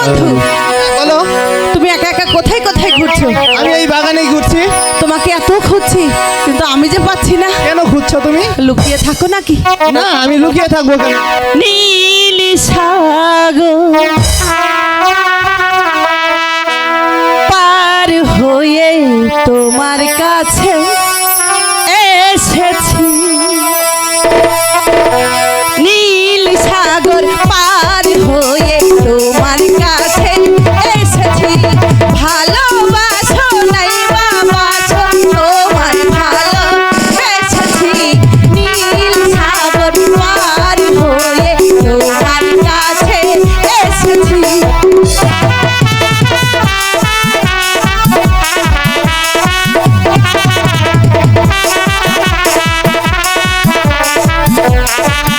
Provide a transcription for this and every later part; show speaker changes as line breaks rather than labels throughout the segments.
বন্ধু।
বলো।
তুমি একা একা কোথায় কোথায় ঘুরছো?
আমি এই বাগানেই ঘুরছি।
তোমাকে এত খুঁজছি কিন্তু আমি যে পাচ্ছি না।
কেন খুঁজছো তুমি?
লুকিয়ে থাকো নাকি?
না আমি লুকিয়ে থাকব কেন?
নীলি সাগর পার হয়ে তোমার কাছে এসেছি। নীল সাগর পার হয়ে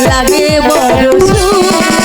লাগে বড় সুখ